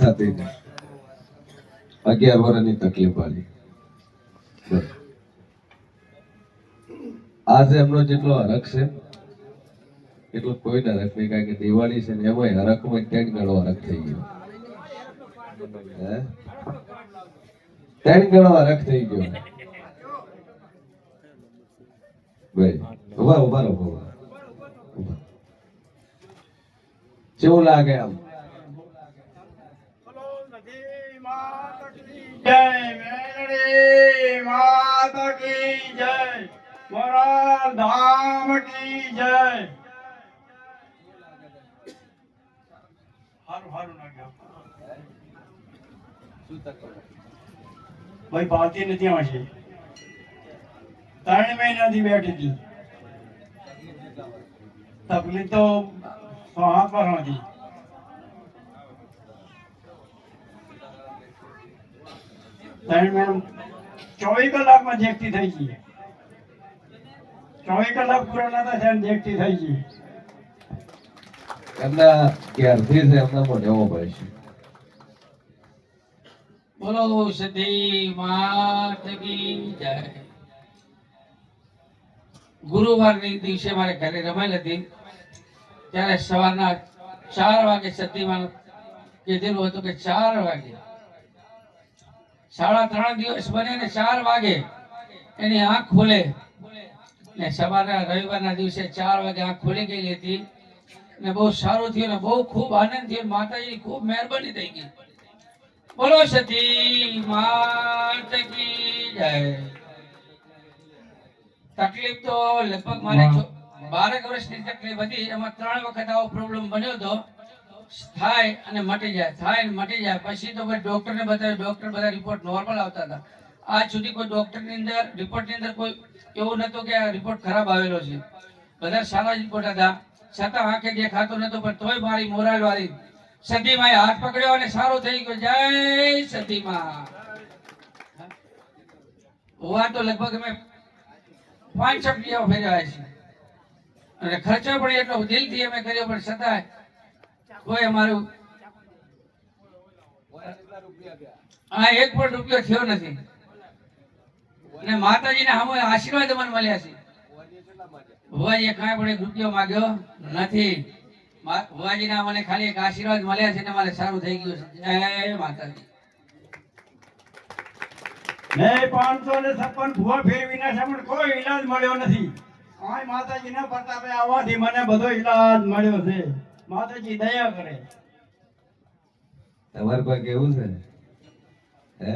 થતી ને અગિયાર વર્ષની તકલીફ વાળી. આજે એમનો જેટલો હરખ છે, એટલો કોઈને હરખ. નહીં કારણ કે દિવાળી છે ને એમાં હરખમાં ત્રણ ગણો હરખ થઈ ગયો. ત્રણ ગણો હરખ થઈ ગયો. ભાઈ, ઊભા ઊભા. ઊભા. કેવું લાગે આમ? જય મેલડી માતા કી જય મોરાર ધામ કી જય હારું હારું નાખ્યો ભાઈ પાતી નથી આવશે ત્રણ મહિનાથી બેઠી હતી. તકલીફ તો હાથ પર હતી ત્રણ ચોવીસ કલાકમાં જેકતી થઈ ગઈ. ચોવીસ કલાક પૂરા નતા થયા ને જેકતી થઈ ગઈ. એમના ક્યારથી છે એમના મોઢે એવો ભાઈ છે. બોલો સિદ્ધિ માત કી જય. ગુરુવારની દિવસે મારે ઘરે રમાયેલ હતી. ત્યારે સવારના ચાર વાગે સતીમાં કીધેલું હતું કે ચાર વાગે સાડા ત્રણ દિવસ બને ને ચાર વાગે એની આંખ ખુલે. ને સવારના રવિવારના દિવસે ચાર વાગે આંખ ખુલી ગયેલી હતી ને બહુ સારું થયું ને બહુ ખૂબ આનંદ થયો માતાજી ખૂબ મહેરબાની થઈ ગઈ. બોલો સતી માત કી જય. તકલીફ તો લગભગ મારે છો- બારેક વર્ષની તકલીફ હતી એમાં ત્રણ વખત આવો પ્રોબ્લેમ બન્યો હતો. થાય અને મટી જાય. થાય અને મટી જાય. પછી તો ભાઈ ડોક્ટરને બતાવ્યું ડોક્ટર બધા રિપોર્ટ નોર્મલ આવતા હતા. આજ સુધી કોઈ ડોક્ટરની અંદર રિપોર્ટની અંદર કોઈ એવું નહોતું કે આ રિપોર્ટ ખરાબ આવેલો છે. બધા સારા રિપોર્ટ હતા. છતાં આંખે દેખાતો નહોતો, પણ તોય મારી મોરાલ વાળી સતીમાએ હાથ પકડ્યો અને સારો થઈ ગયો. જય સતીમા. હોવા તો લગભગ અમે પાંચ સપ્લિયા ફેર્યા છે. અને ખર્ચો પણ એટલો દિલથી અમે કર્યો, પણ છતાં કોઈ અમારું. હા, એક પણ રૂપિયો થયો નથી. અને માતાજીના સામે આશીર્વાદ મને મળ્યા છે. ભુવાજીએ કાંઈ પણ એક રૂપિયો માગ્યો નથી. ભુવાજીના મને ખાલી એક આશીર્વાદ મળ્યા છે ને મારે સારું થઈ ગયું છે. જય માતાજી. ને પાંચસો ને છપ્પન ભૂવા ફેરવીના છે કોઈ ઈલાજ મળ્યો નથી. માતાજી માતાજીના પ્રતાપે આવવાથી મને બધો ઈલાજ મળ્યો છે. માતાજી દયા કરે તમારે કોઈ કેવું છે? હે?